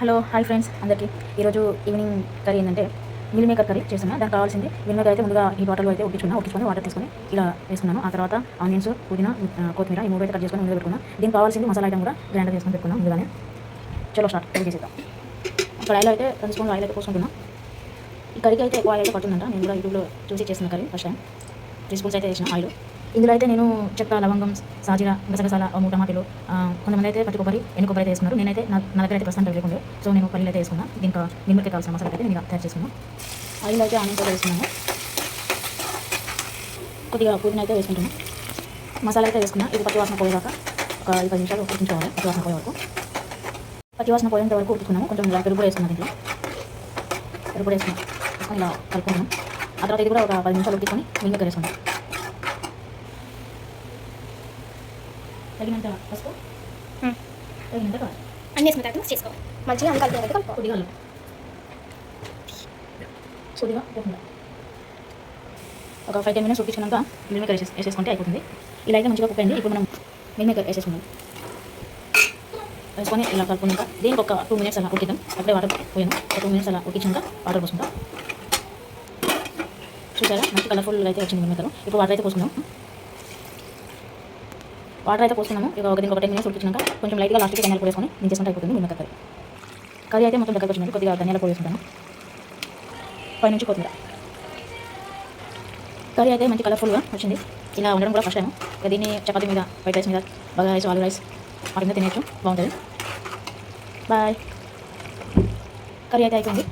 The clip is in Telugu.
Hello hi friends. అందరికీ ఈరోజు ఈవినింగ్ కర్రీ ఏంటంటే మిల్ మేకర్ కర్రీ చేస్తున్నా దానికి కావాల్సింది మిల్ మేకర్ అయితే ముందుగా ఈ వాటర్లో అయితే ఉడికించుకున్నా ఉడికించుకొని వాటర్ తీసుకొని ఇలా వేసుకున్నాను. ఆ తర్వాత ఆనియన్స్ పుదీనా కొత్తిమీర ఈ మూడు అయితే కట్ చేసుకొని ముందుగా పెట్టుకున్నాను దీనికి కావాల్సింది మసాలా ఐటమ్ కూడా గ్రైండర్ చేసుకొని పెట్టుకున్నాం ముందుగానే. చలో స్టార్ట్ కర్రీ చేసేద్దాం. ఇక్కడ ఆయిల్ అయితే రెండు స్పూన్లు ఆయిల్ అయితే పోసుకుంటున్నా. ఈ కర్రీకి అయితే ఎక్కువ ఆయిల్ అయితే పడుతుందంట. నేను కూడా యూట్యూబ్లో చూసి చేస్తున్న curry first time three spoons అయితే వేసిన ఆయిల్. ఇందులో అయితే నేను చెక్క లవంగం సాజీర గసగసాల ఆ మూడు కొంతమంది అయితే పచ్చి కొబ్బరి ఎన్ని కొబ్బరి అయితే వేసుకున్నారు. నేనైతే నా నా దగ్గర అయితే ప్రస్తుతం లేకుండా. సో నేను పల్లీలు అయితే వేసుకున్నాను దీనికి నిమ్మకి కావాల్సిన మసాలా అయితే నేను తయారు చేసుకున్నాను ఆయిల్ అయితే ఆనియన్ అయితే వేసుకున్నాను. కొద్దిగా పుదీన అయితే వేసుకుంటున్నాను మసాలా అయితే వేసుకున్నా. ఇది పచ్చి వాసన పోయేదాకా ఒక ఐదు పది నిమిషాలు ఉడికించుకోవాలి పచ్చి వాసన పోయే వరకు. పచ్చి వాసన పోయేంత వరకు ఉడుకున్నాము కొంచెం ఇలా పెరుగు కూడా వేసుకున్నాం దీంట్లో. పెరుగు కూడా వేసుకున్నాం. ఇలా కలుపుకున్నాం ఆ తర్వాత ఇది కూడా ఒక పది నిమిషాలు ఉడికించుకొని మింగ వేసుకున్నాం. తగినంత పసుపు. తగినంత కారం. అన్ని వేసిన తర్వాత చేసుకోవాలి మంచిగా అన్ని కలిపి కలుపుకోవాలి కొద్దిగా అల్లం. కొద్దిగా ఒక ఫైవ్ టెన్ మినిట్స్ ఉడికించుకున్నాక మిల్ మేకర్ వేసేసి వేసేసుకుంటే అయిపోతుంది. ఇలా అయితే మంచిగా కుక్ అయింది ఇప్పుడు మనం మిల్ మేకర్ వేసేసుకుందాం. వేసుకొని ఇలా కలుపుకున్నాక దీనికి ఒక టూ మినిట్స్ అలా ఉడికిద్దాం. అప్పుడే వాటర్ పోయాను. ఒక టూ మినిట్స్ అలా ఉడికించాక వాటర్ పోసుకుంటాం చూసారా? మంచి కలర్ఫుల్ అయితే వచ్చింది మిల్ మేకర్. ఇప్పుడు వాటర్ అయితే పోసుకుందాం. వాటర్ అయితే పోస్తున్నాము. ఇక ఒక దీనికి ఒక టెన్ మినిట్స్ ఉడికించాక కొంచెం లైట్గా లాస్ట్కి ధనియాల పొడి వేసుకొని దించేసుకుంటే అయిపోతుంది మిల్ కర్రీ కర్రీ అయితే మొత్తం దగ్గరకు వచ్చింది. కొద్దిగా ధనియాల పొడి వేసుకుంటాను. పై నుంచి కొత్తిమీర. కర్రీ అయితే మంచి కలర్ఫుల్గా వచ్చింది. ఇలా ఉండడం కూడా ఫస్ట్ టైం దీన్ని చపాతీ మీద వైట్ రైస్ మీద బాగా రైస్ ఆలు రైస్ వాటి మీద తినేయచ్చు. బాగుంటుంది. బాయ్ కర్రీ అయితే అయిపోయింది.